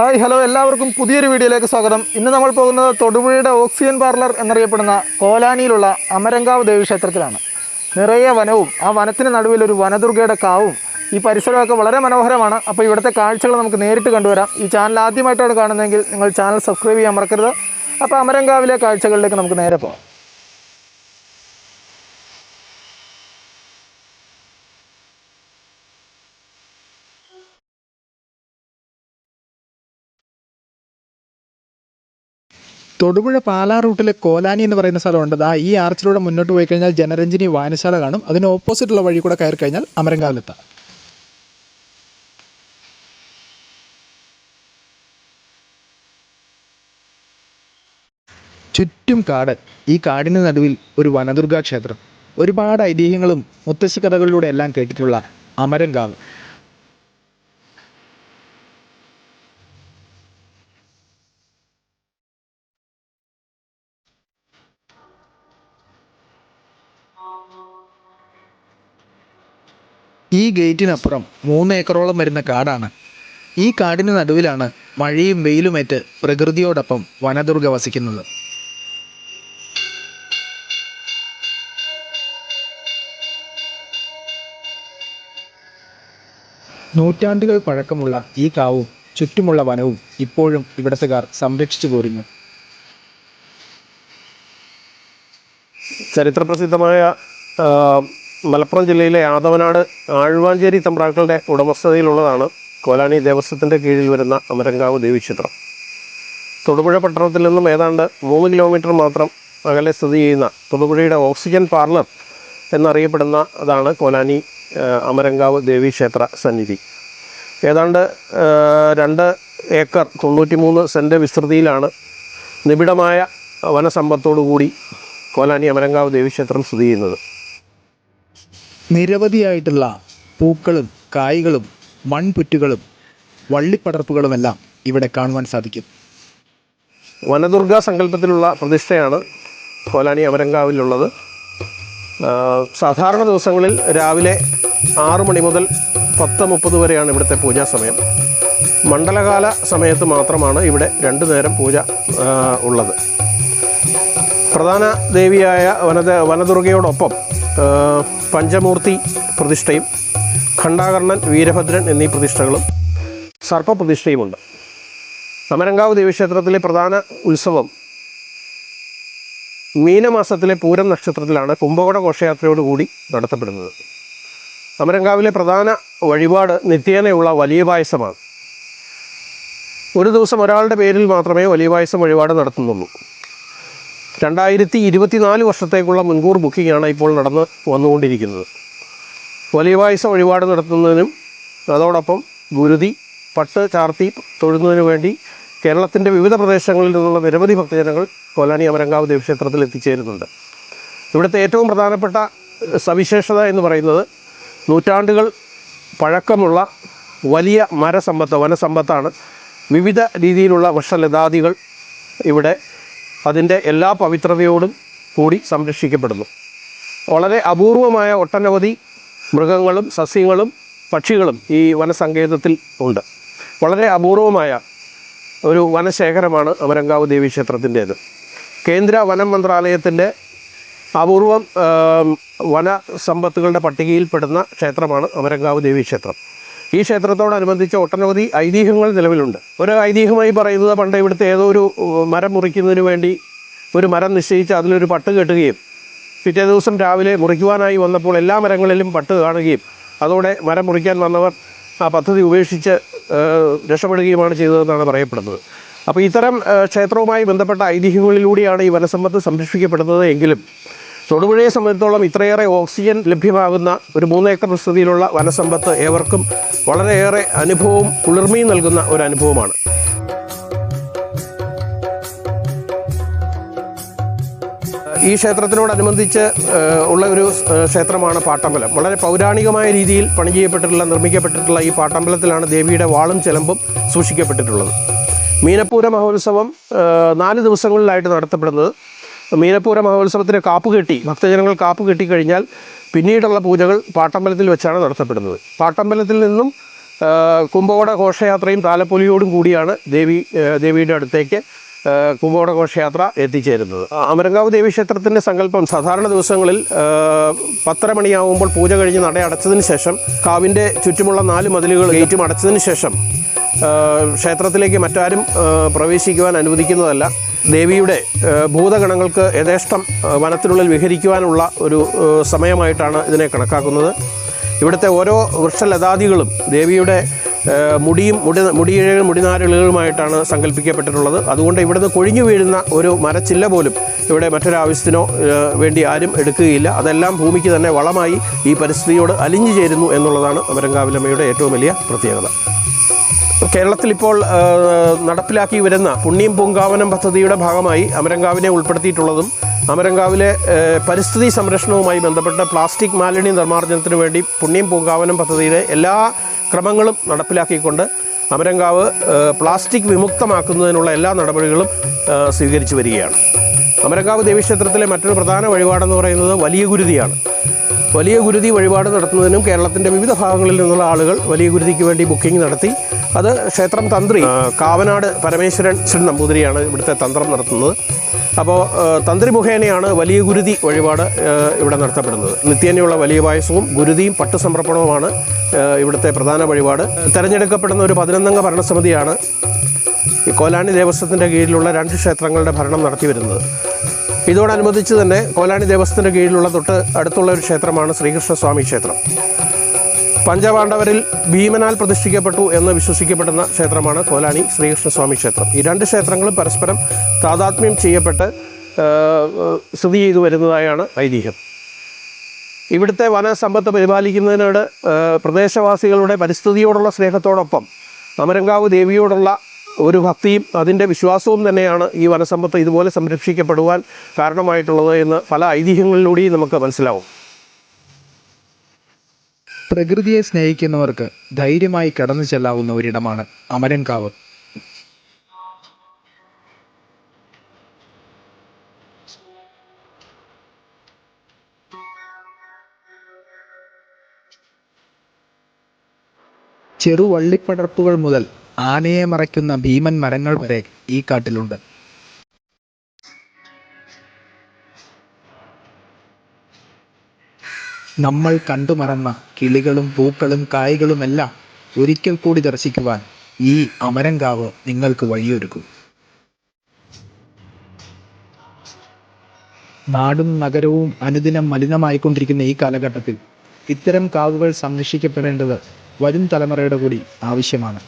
Hi hello എല്ലാവർക്കും പുതിയൊരു വീഡിയോയിലേക്ക് സ്വാഗതം. ഇന്ന് നമ്മൾ പോകുന്നത് തൊടുപുഴയുടെ ഓക്സിജൻ പാർലർ എന്നറിയപ്പെടുന്ന കോലാനിയിലുള്ള അമരങ്കാവ് ദേവി ക്ഷേത്രത്തിലാണ് നിറയെ വനവും ആ വനത്തിന് നടുവിൽ ഒരു വനദുർഗയുടെ കാവും ഈ പരിസരമൊക്കെ വളരെ മനോഹരമാണ്. അപ്പോൾ ഇവിടുത്തെ കാഴ്ചകൾ നമുക്ക് നേരിട്ട് കണ്ടുവരാം. ഈ ചാനൽ ആദ്യമായിട്ടാണ് കാണുന്നതെങ്കിൽ നിങ്ങൾ ചാനൽ സബ്സ്ക്രൈബ് ചെയ്യാൻ മറക്കരുത്. അപ്പോൾ അമരങ്കാവിലെ കാഴ്ചകളിലേക്ക് നമുക്ക് നേരെ പോകാം. തൊടുപുഴ പാലാ റൂട്ടിലെ കോലാനി എന്ന് പറയുന്ന സ്ഥലമുണ്ട്. ദാ ഈ ആർച്ചിലൂടെ മുന്നോട്ട് പോയി കഴിഞ്ഞാൽ ജനരഞ്ജിനി വായനശാല കാണും. അതിന് ഓപ്പോസിറ്റുള്ള വഴി കൂടെ കയറി കഴിഞ്ഞാൽ അമരങ്കാവിലെത്താം. ചുറ്റും കാട്. ഈ കാടിന് നടുവിൽ ഒരു വനദുർഗാ ക്ഷേത്രം ഒരുപാട് ഐതിഹ്യങ്ങളും മുത്തശ്ശി കഥകളിലൂടെ എല്ലാം കേട്ടിട്ടുള്ള അമരങ്കാവ്. ഈ ഗേറ്റിനപ്പുറം മൂന്ന് ഏക്കറോളം വരുന്ന കാടാണ്. ഈ കാടിന് നടുവിലാണ് മഴയും വെയിലുമേറ്റ് പ്രകൃതിയോടൊപ്പം വനദുർഗ വസിക്കുന്നത്. നൂറ്റാണ്ടുകൾ പഴക്കമുള്ള ഈ കാവും ചുറ്റുമുള്ള വനവും ഇപ്പോഴും ഇവിടത്തുകാർ സംരക്ഷിച്ചു പോരുന്നു. ചരിത്രപ്രസിദ്ധമായ പ്രസിദ്ധമായ മലപ്പുറം ജില്ലയിലെ ആദവനാട് ആഴ്വാഞ്ചേരി തമ്പ്രാക്കളുടെ ഉടമസ്ഥതയിലുള്ളതാണ് കോലാനി ദേവസ്വത്തിന്റെ കീഴിൽ വരുന്ന അമരങ്കാവ് ദേവീക്ഷേത്രം. തൊടുപുഴ പട്ടണത്തിൽ നിന്നും ഏതാണ്ട് മൂന്ന് കിലോമീറ്റർ മാത്രം അകലെ സ്ഥിതി ചെയ്യുന്ന തൊടുപുഴയുടെ ഓക്സിജൻ പാർലർ എന്നറിയപ്പെടുന്ന അതാണ് കോലാനി അമരങ്കാവ് ദേവീക്ഷേത്ര സന്നിധി. ഏതാണ്ട് രണ്ട് ഏക്കർ തൊണ്ണൂറ്റി മൂന്ന് സെന്റ് വിസ്തൃതിയിലാണ് നിബിഡമായ വനസമ്പത്തോടു കൂടി കോലാനി അമരങ്കാവ് ദേവീക്ഷേത്രം സ്ഥിതി ചെയ്യുന്നത്. നിരവധിയായിട്ടുള്ള പൂക്കളും കായ്കളും മൺപുറ്റുകളും വള്ളിപ്പടർപ്പുകളുമെല്ലാം ഇവിടെ കാണുവാൻ സാധിക്കും. വനദുർഗ സങ്കല്പത്തിലുള്ള പ്രതിഷ്ഠയാണ് കോലാനി അമരങ്കാവിലുള്ളത്. സാധാരണ ദിവസങ്ങളിൽ രാവിലെ ആറു മണി മുതൽ പത്ത് മുപ്പത് വരെയാണ് ഇവിടുത്തെ പൂജാ സമയം. മണ്ഡലകാല സമയത്ത് മാത്രമാണ് ഇവിടെ രണ്ടു നേരം പൂജ ഉള്ളത്. പ്രധാന ദേവിയായ വനത വനദുർഗയോടൊപ്പം പഞ്ചമൂർത്തി പ്രതിഷ്ഠയും ഖണ്ഡാകർണൻ വീരഭദ്രൻ എന്നീ പ്രതിഷ്ഠകളും സർപ്പപ്രതിഷ്ഠയുമുണ്ട്. സമരങ്കാവ് ദേവീക്ഷേത്രത്തിലെ പ്രധാന ഉത്സവം മീനമാസത്തിലെ പൂരം നക്ഷത്രത്തിലാണ് കുംഭകോണ ഘോഷയാത്രയോടുകൂടി നടത്തപ്പെടുന്നത്. സമരങ്കാവിലെ പ്രധാന വഴിപാട് നിത്യേനയുള്ള വലിയ പായസമാണ്. ഒരു ദിവസം ഒരാളുടെ പേരിൽ മാത്രമേ വലിയ പായസം വഴിപാട് നടത്തുന്നുള്ളൂ. രണ്ടായിരത്തി ഇരുപത്തിനാല് വർഷത്തേക്കുള്ള മുൻകൂർ ബുക്കിങ്ങാണ് ഇപ്പോൾ നടന്ന് വന്നുകൊണ്ടിരിക്കുന്നത്. വലിയ പായസം വഴിപാട് നടത്തുന്നതിനും അതോടൊപ്പം ഗുരുതി പട്ട് ചാർത്തി തൊഴുന്നതിനു വേണ്ടി കേരളത്തിന്റെ വിവിധ പ്രദേശങ്ങളിൽ നിന്നുള്ള നിരവധി ഭക്തജനങ്ങൾ കോലാനി അമരങ്കാവ് ദേവക്ഷേത്രത്തിൽ എത്തിച്ചേരുന്നുണ്ട്. ഇവിടുത്തെ ഏറ്റവും പ്രധാനപ്പെട്ട സവിശേഷത എന്ന് പറയുന്നത് നൂറ്റാണ്ടുകൾ പഴക്കമുള്ള വലിയ മരസമ്പത്ത് വനസമ്പത്താണ്. വിവിധ രീതിയിലുള്ള വൃക്ഷലതാദികൾ ഇവിടെ അതിന്റെ എല്ലാ പവിത്രതയോടും കൂടി സംരക്ഷിക്കപ്പെടുന്നു. വളരെ അപൂർവമായ ഒട്ടനവധി മൃഗങ്ങളും സസ്യങ്ങളും പക്ഷികളും ഈ വനസങ്കേതത്തിൽ ഉണ്ട്. വളരെ അപൂർവമായ ഒരു വനശേഖരമാണ് അമരങ്കാവ് ദേവി ദേവീക്ഷേത്രത്തിന്റേത് കേന്ദ്ര വനം മന്ത്രാലയത്തിന്റെ അപൂർവം വന സമ്പത്തുകളുടെ പട്ടികയിൽപ്പെടുന്ന ക്ഷേത്രമാണ് അമരങ്കാവ് ദേവീക്ഷേത്രം ഈ ക്ഷേത്രത്തോടനുബന്ധിച്ച് ഒട്ടനവധി ഐതിഹ്യങ്ങൾ നിലവിലുണ്ട്. ഒരു ഐതിഹ്യമായി പറയുന്നത് പണ്ട് ഇവിടുത്തെ ഏതോ ഒരു മരം മുറിക്കുന്നതിന് വേണ്ടി ഒരു മരം നിശ്ചയിച്ച് അതിലൊരു പട്ട് കെട്ടുകയും പിറ്റേ ദിവസം രാവിലെ മുറിക്കുവാനായി വന്നപ്പോൾ എല്ലാ മരങ്ങളിലും പട്ട് കാണുകയും അതോടെ മരം മുറിക്കാൻ വന്നവർ ആ പദ്ധതി ഉപേക്ഷിച്ച് രക്ഷപ്പെടുകയുമാണ് ചെയ്തതെന്നാണ് പറയപ്പെടുന്നത്. അപ്പോൾ ഇത്തരം ക്ഷേത്രവുമായി ബന്ധപ്പെട്ട ഐതിഹ്യങ്ങളിലൂടെയാണ് ഈ വനസമ്പത്ത് സംരക്ഷിക്കപ്പെടുന്നത് എങ്കിലും തൊടുപുഴയെ സംബന്ധിച്ചിടത്തോളം ഇത്രയേറെ ഓക്സിജൻ ലഭ്യമാകുന്ന ഒരു മൂന്നേക്കർ വിസ്തൃതിയിലുള്ള വനസമ്പത്ത് ഏവർക്കും വളരെയേറെ അനുഭവവും കുളിർമയും നൽകുന്ന ഒരു അനുഭവമാണ്. ഈ ക്ഷേത്രത്തിനോടനുബന്ധിച്ച് ഉള്ള ഒരു ക്ഷേത്രമാണ് പാട്ടമ്പലം. വളരെ പൗരാണികമായ രീതിയിൽ പണി ചെയ്യപ്പെട്ടിട്ടുള്ള നിർമ്മിക്കപ്പെട്ടിട്ടുള്ള ഈ പാട്ടമ്പലത്തിലാണ് ദേവിയുടെ വാളും ചെലമ്പും സൂക്ഷിക്കപ്പെട്ടിട്ടുള്ളത്. മീനപ്പൂര മഹോത്സവം നാല് ദിവസങ്ങളിലായിട്ട് നടത്തപ്പെടുന്നത്. മീനപ്പൂര മഹോത്സവത്തിന് കാപ്പ് കെട്ടി ഭക്തജനങ്ങൾ കാപ്പ് കെട്ടിക്കഴിഞ്ഞാൽ പിന്നീടുള്ള പൂജകൾ പാട്ടമ്പലത്തിൽ വെച്ചാണ് നടത്തപ്പെടുന്നത്. പാട്ടമ്പലത്തിൽ നിന്നും കുംഭകോട ഘോഷയാത്രയും താലപ്പൊലിയോടും കൂടിയാണ് ദേവി ദേവിയുടെ അടുത്തേക്ക് കുംഭകോട ഘോഷയാത്ര എത്തിച്ചേരുന്നത്. അമരങ്കാവ് ദേവീക്ഷേത്രത്തിന്റെ സങ്കല്പം സാധാരണ ദിവസങ്ങളിൽ പത്തര മണിയാവുമ്പോൾ പൂജ കഴിഞ്ഞ് നട അടച്ചതിന് ശേഷം കാവിന്റെ ചുറ്റുമുള്ള നാല് മതിലുകൾ ഗേറ്റും അടച്ചതിന് ശേഷം ക്ഷേത്രത്തിലേക്ക് മറ്റാരും പ്രവേശിക്കുവാൻ അനുവദിക്കുന്നതല്ല. ദേവിയുടെ ഭൂതഗണങ്ങൾക്ക് യഥേഷ്ടം വനത്തിനുള്ളിൽ വിഹരിക്കുവാനുള്ള ഒരു സമയമായിട്ടാണ് ഇതിനെ കണക്കാക്കുന്നത്. ഇവിടുത്തെ ഓരോ വൃക്ഷലതാദികളും ദേവിയുടെ മുടിയും മുടി മുടിയിഴകളും മുടിനാരുകളുമായിട്ടാണ് സങ്കല്പിക്കപ്പെട്ടിട്ടുള്ളത്. അതുകൊണ്ട് ഇവിടുന്ന് കൊഴിഞ്ഞു വീഴുന്ന ഒരു മരച്ചില്ല പോലും ഇവിടെ മറ്റൊരാവശ്യത്തിനോ വേണ്ടി ആരും എടുക്കുകയില്ല. അതെല്ലാം ഭൂമിക്ക് തന്നെ വളമായി ഈ പരിസ്ഥിതിയോട് അലിഞ്ഞു ചേരുന്നു എന്നുള്ളതാണ് അമരങ്കാവിലമ്മയുടെ ഏറ്റവും വലിയ പ്രത്യേകത. കേരളത്തിൽ ഇപ്പോൾ നടപ്പിലാക്കി വരുന്ന പുണ്യം പൂങ്കാവനം പദ്ധതിയുടെ ഭാഗമായി അമരങ്കാവിനെ ഉൾപ്പെടുത്തിയിട്ടുള്ളതും അമരങ്കാവിലെ പരിസ്ഥിതി സംരക്ഷണവുമായി ബന്ധപ്പെട്ട പ്ലാസ്റ്റിക് മാലിന്യ നിർമ്മാർജനത്തിന് വേണ്ടി പുണ്യം പൂങ്കാവനം പദ്ധതിയിലെ എല്ലാ ക്രമങ്ങളും നടപ്പിലാക്കിക്കൊണ്ട് അമരങ്കാവ് പ്ലാസ്റ്റിക് വിമുക്തമാക്കുന്നതിനുള്ള എല്ലാ നടപടികളും സ്വീകരിച്ചു വരികയാണ്. അമരങ്കാവ് ദേവീക്ഷേത്രത്തിലെ മറ്റൊരു പ്രധാന വഴിപാടെന്ന് പറയുന്നത് വലിയ ഗുരുതിയാണ്. വലിയ ഗുരുതി വഴിപാട് നടത്തുന്നതിനും കേരളത്തിന്റെ വിവിധ ഭാഗങ്ങളിൽ നിന്നുള്ള ആളുകൾ വലിയ ഗുരുതിക്ക് വേണ്ടി ബുക്കിംഗ് നടത്തി അത് ക്ഷേത്രം തന്ത്രി കാവനാട് പരമേശ്വരൻ ശ്രീ നമ്പൂതിരിയാണ് ഇവിടുത്തെ തന്ത്രം നടത്തുന്നത്. അപ്പോൾ തന്ത്രി മുഖേനയാണ് വലിയ ഗുരുതി വഴിപാട് ഇവിടെ നടത്തപ്പെടുന്നത്. നിത്യേനയുള്ള വലിയ പായസവും ഗുരുതിയും പട്ടുസമർപ്പണവുമാണ് ഇവിടുത്തെ പ്രധാന വഴിപാട്. തിരഞ്ഞെടുക്കപ്പെടുന്ന ഒരു പതിനൊന്നംഗ ഭരണസമിതിയാണ് ഈ കോലാണി ദേവസ്വത്തിന്റെ കീഴിലുള്ള രണ്ട് ക്ഷേത്രങ്ങളുടെ ഭരണം നടത്തി വരുന്നത്. ഇതോടനുബന്ധിച്ച് തന്നെ കോലാണി ദേവസ്വത്തിന്റെ കീഴിലുള്ള തൊട്ട് അടുത്തുള്ള ഒരു ക്ഷേത്രമാണ് ശ്രീകൃഷ്ണസ്വാമി ക്ഷേത്രം. പഞ്ചപാണ്ഡവരിൽ ഭീമനാൽ പ്രതിഷ്ഠിക്കപ്പെട്ടു എന്ന് വിശ്വസിക്കപ്പെടുന്ന ക്ഷേത്രമാണ് കോലാണി ശ്രീകൃഷ്ണസ്വാമി ക്ഷേത്രം. ഈ രണ്ട് ക്ഷേത്രങ്ങളും പരസ്പരം താതാത്മ്യം ചെയ്യപ്പെട്ട് സ്ഥിതി ചെയ്തു വരുന്നതായാണ് ഐതിഹ്യം. ഇവിടുത്തെ വനസമ്പത്ത് പരിപാലിക്കുന്നതിനോട് പ്രദേശവാസികളുടെ പരിസ്ഥിതിയോടുള്ള സ്നേഹത്തോടൊപ്പം അമരങ്കാവ് ദേവിയോടുള്ള ഒരു ഭക്തിയും അതിന്റെ വിശ്വാസവും തന്നെയാണ് ഈ വനസമ്പത്ത് ഇതുപോലെ സംരക്ഷിക്കപ്പെടുവാൻ കാരണമായിട്ടുള്ളത് എന്ന് പല ഐതിഹ്യങ്ങളിലൂടെയും നമുക്ക് മനസ്സിലാവും. പ്രകൃതിയെ സ്നേഹിക്കുന്നവർക്ക് ധൈര്യമായി കടന്നു ചെല്ലാവുന്ന ഒരിടമാണ് അമരൻകാവ്. ചെറുവള്ളിപ്പടർപ്പുകൾ മുതൽ ആനയെ മറയ്ക്കുന്ന ഭീമൻ മരങ്ങൾ വരെ ഈ കാട്ടിലുണ്ട്. നമ്മൾ കണ്ടുമറന്ന കിളികളും പൂക്കളും കായ്കളുമെല്ലാം ഒരിക്കൽ കൂടി ദർശിക്കുവാൻ ഈ അമരങ്കാവ് നിങ്ങൾക്ക് വഴിയൊരുക്കും. നാടും നഗരവും അനുദിനം മലിനമായിക്കൊണ്ടിരിക്കുന്ന ഈ കാലഘട്ടത്തിൽ ഇത്തരം കാവുകൾ സംരക്ഷിക്കപ്പെടേണ്ടത് വരും തലമുറയുടെ കൂടി ആവശ്യമാണ്.